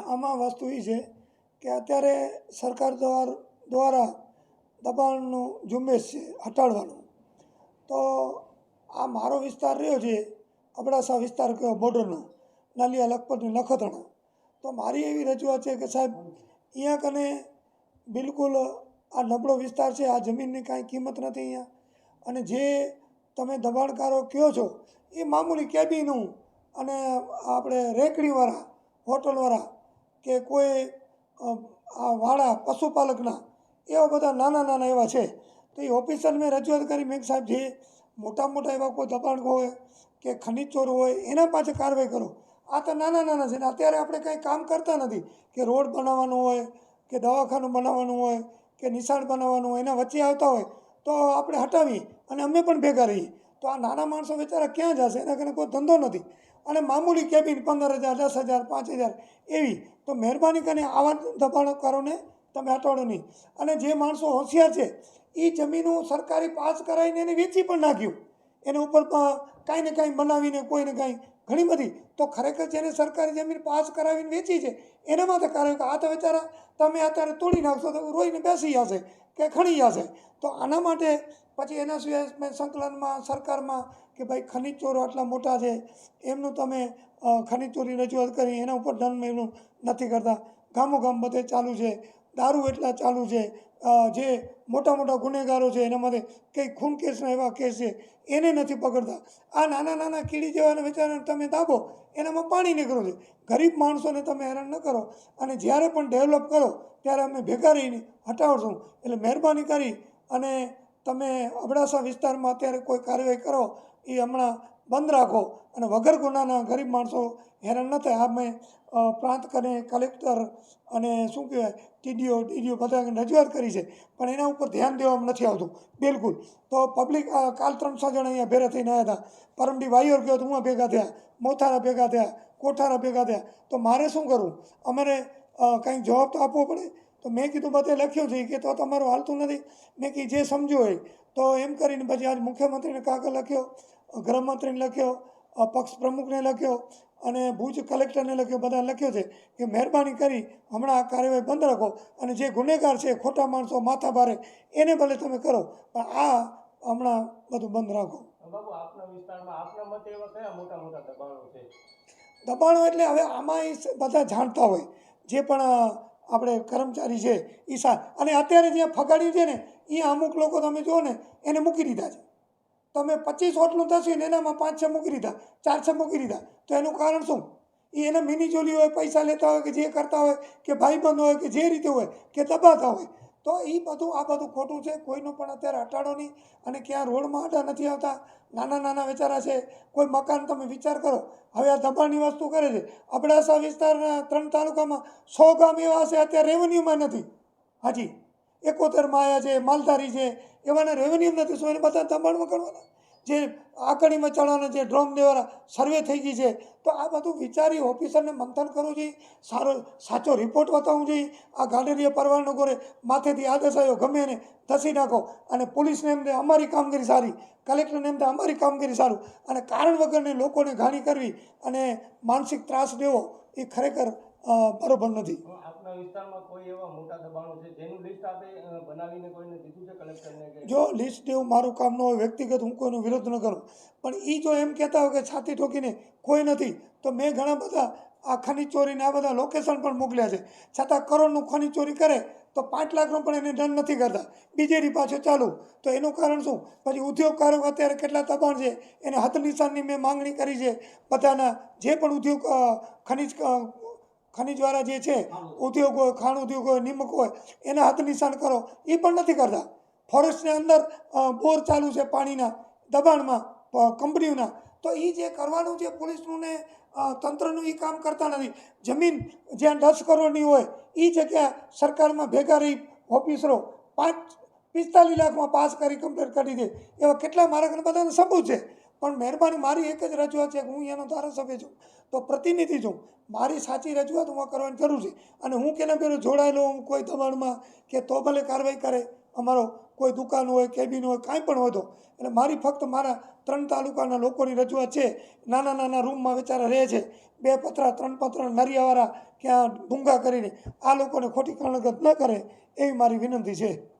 આમાં વસ્તુ એ છે કે અત્યારે સરકાર દ્વાર- દબાણનું ઝુંબેશ છે હટાડવાનું. તો આ મારો વિસ્તાર રહ્યો છે, અબડાસા વિસ્તાર કયો, બોર્ડરનો, નાલિયા લખપતની નખત્રાણા. તો મારી એવી રજૂઆત છે કે સાહેબ અહીંયા કને બિલકુલ આ નબળો વિસ્તાર છે, આ જમીનની કાંઈ કિંમત નથી અહીંયા અને જે તમે દબાણકારો કહો છો એ મામૂલી કેબીનું અને આપણે રેકડીવાળા હોટલવાળા કે કોઈ આ વાળા પશુપાલકના એવા બધા નાના નાના એવા છે, તો એ ઓફિસર મેં રજૂઆત કરી મેં સાહેબ જે મોટા મોટા એવા કોઈ દબાણ હોય કે ખનિજ ચોર હોય, એના પાસે કાર્યવાહી કરો. આ તો નાના નાના છે ને અત્યારે આપણે કંઈ કામ કરતા નથી કે રોડ બનાવવાનું હોય, કે દવાખાનું બનાવવાનું હોય, કે નિશાળ બનાવવાનું હોય, એના વચ્ચે આવતા હોય, તો આપણે હટાવીએ અને અમે પણ ભેગા રહીએ. તો આ નાના માણસો બિચારા ક્યાં જશે? એના કારણે કોઈ ધંધો નથી. અને મામૂલી કેબિન પંદર હજાર, દસ હજાર, પાંચ હજાર એવી. તો મહેરબાની કરીને આવા દબાણકારોને તમે હટાડો નહીં. અને જે માણસો હોશિયાર છે એ જમીનો સરકારી પાસ કરાવીને એને વેચી પણ નાખ્યું. એના ઉપર કાંઈ ને કાંઈ બનાવીને કોઈને કાંઈ ઘણી બધી. તો ખરેખર જેને સરકારી જમીન પાસ કરાવીને વેચી છે, એના માટે કારણ કે આ તો બિચારા તમે અત્યારે તોડી નાખશો તો રોઈને બેસી જશે કે ખણી જશે. તો આના માટે પછી એના સિવાય સંકલનમાં, સરકારમાં કે ભાઈ ખનિજ ચોરો આટલા મોટા છે, એમનું તમે ખનીજ ચોરી રજૂઆત કરી, એના ઉપર ધન મેળવું નથી કરતા. ગામો ગામ બધે ચાલુ છે, દારૂ એટલા ચાલુ છે જે મોટા મોટા ગુનેગારો છે, એના માટે કંઈ ખૂન કેસના એવા કેસ છે, એને નથી પકડતા. આ નાના નાના કીડી જેવાને બિચારાને તમે દાબો, એનામાં પાણી નીકળો છે. ગરીબ માણસોને તમે હેરાન ન કરો. અને જ્યારે પણ ડેવલપ કરો, ત્યારે અમે ભેગા રહીને હટાવશું. એટલે મહેરબાની કરી અને તમે અબડાસા વિસ્તારમાં અત્યારે કોઈ કાર્યવાહી કરો, એ હમણાં બંધ રાખો. અને વગર ગુનાના ગરીબ માણસો હેરાન ન થાય. આ મેં પ્રાંત અને કલેક્ટર અને શું કહેવાય, ટીડીઓ, ડીડીઓ બધા રજૂઆત કરી છે. પણ એના ઉપર ધ્યાન દેવામાં નથી આવતું. બિલકુલ. તો પબ્લિક કાલ ત્રણસો જણા અહીંયા ભેરા થઈને આવ્યા હતા. પરમડી વાયોર ગયો તો હું ભેગા થયા? મોથારા ભેગા થયા? કોઠારા ભેગા થયા? તો મારે શું કરવું? અમારે કંઈક જવાબ તો આપવો પડે. તો મેં કીધું બધે લખ્યું છે. કે તો તમારું હાલતું નથી. મેં કીધું જે સમજ્યું હોય. તો એમ કરીને પછી આજ મુખ્યમંત્રીને કાગળ લખ્યો ગૃહમંત્રીને લખ્યો પક્ષ પ્રમુખને લખ્યો અને ભુજ કલેક્ટરને લખ્યો બધા લખ્યો છે કે મહેરબાની કરી હમણાં આ કાર્યવાહી બંધ રાખો અને જે ગુનેગાર છે ખોટા માણસો માથા ભારે એને ભલે તમે કરો પણ આ હમણાં બધું બંધ રાખો. દબાણો એટલે હવે આમાં બધા જાણતા હોય. જે પણ આપણે કર્મચારી છે એ સા અને અત્યારે જ્યાં ફગાડ્યું છે ને એ અમુક લોકો તમે જુઓ ને, એને મૂકી દીધા છે. તમે પચીસ હોટલું થશે ને, એનામાં પાંચ છ મૂકી દીધા, ચાર છ મૂકી દીધા. તો એનું કારણ શું? એ એને મિની ચોલી હોય, પૈસા લેતા હોય કે જે કરતા હોય, કે ભાઈબંધ હોય, કે જે રીતે હોય, કે દબાતા હોય. તો એ બધું, આ બધું ખોટું છે, કોઈનું પણ અત્યારે હટાડો નહીં અને ક્યાં રોડમાં આડા નથી આવતા. નાના નાના વેચારા છે. કોઈ મકાન તમે વિચાર કરો. હવે આ દબાણની વસ્તુ કરે છે. અબડાસા વિસ્તારના ત્રણ તાલુકામાં સો ગામ એવા હશે અત્યારે રેવન્યુમાં નથી. હાજી. એકોતેર માયા છે, માલધારી છે. એવાને રેવન્યુ નથી, શું એને બધા દબાણમાં કરવાના? જે આકડીમાં ચડવાના જે ડ્રોમ દેવાના સર્વે થઈ ગઈ છે, તો આ બધું વિચારી ઓફિસરને મંથન કરવું જોઈએ, સારો, સાચો રિપોર્ટ બતાવવું જોઈએ. આ ગાંડેરીયા પરવાનો કરે માથેથી આદેશ આવ્યો ગમે એને ધસી નાખો. અને પોલીસને એમને અમારી કામગીરી સારી. કલેક્ટરને એમને અમારી કામગીરી સારું. અને કારણ વગરની લોકોને ઘાણી કરવી અને માનસિક ત્રાસ દેવો, એ ખરેખર બરોબર નથી. એવા જો લિસ્ટ દેવું મારું કામ ન હોય, વ્યક્તિગત હું કોઈનો વિરોધ ન કરું. પણ એ જો એમ કહેતા હોય કે છાતી ઠોકીને કોઈ નથી, તો મેં ઘણા બધા આ ખનીજ ચોરીને આ બધા લોકેશન પણ મોકલ્યા છે. છતાં કરોડનું ખનીજ ચોરી કરે, તો પાંચ લાખનો પણ એને દંડ નથી કરતા. બીજેડી પાછું ચાલુ. તો એનું કારણ શું? પછી ઉદ્યોગકારો અત્યારે કેટલા દબાણ છે? એને હથ નિશાનની મેં માંગણી કરી છે. બધાના જે પણ ઉદ્યોગ ખનીજ ખનીજવાળા જે છે, ઉદ્યોગ હોય, ખાણ ઉદ્યોગ હોય, નિમક હોય, એના હાથ નિશાન કરો, એ પણ નથી કરતા. ફોરેસ્ટની અંદર બોર ચાલુ છે પાણીના, દબાણમાં કંપનીઓના. તો એ જે કરવાનું છે, પોલીસનું ને તંત્રનું એ કામ કરતા નથી. જમીન જ્યાં દસ કરોડની હોય એ જગ્યા સરકારમાં ભેગા રહી ઓફિસરો પાંચ, પિસ્તાલીસ લાખમાં પાસ કરી, કમ્પ્લીટ કરી દે. એવા કેટલા મારા બધાને સબૂત છે. પણ મહેરબાની મારી એક જ રજૂઆત છે કે હું એનો ધારાસભ્ય છું. તો પ્રતિનિધિ છું. મારી સાચી રજૂઆત હું કરવાની જરૂર છે. અને હું કેના પેલું જોડાયેલો હું કોઈ દબાણમાં કે તો ભલે કાર્યવાહી કરે, અમારો કોઈ દુકાન હોય કેબિન હોય, કાંઈ પણ હોય તો. એટલે મારી ફક્ત મારા ત્રણ તાલુકાના લોકોની રજૂઆત છે. નાના નાના રૂમમાં બિચારા રહે છે. બે પતરા, ત્રણ પતરા, નરિયાવાળા ક્યાં ભૂંગા કરીને આ લોકોને ખોટી કારણગત ન કરે, એવી મારી વિનંતી છે.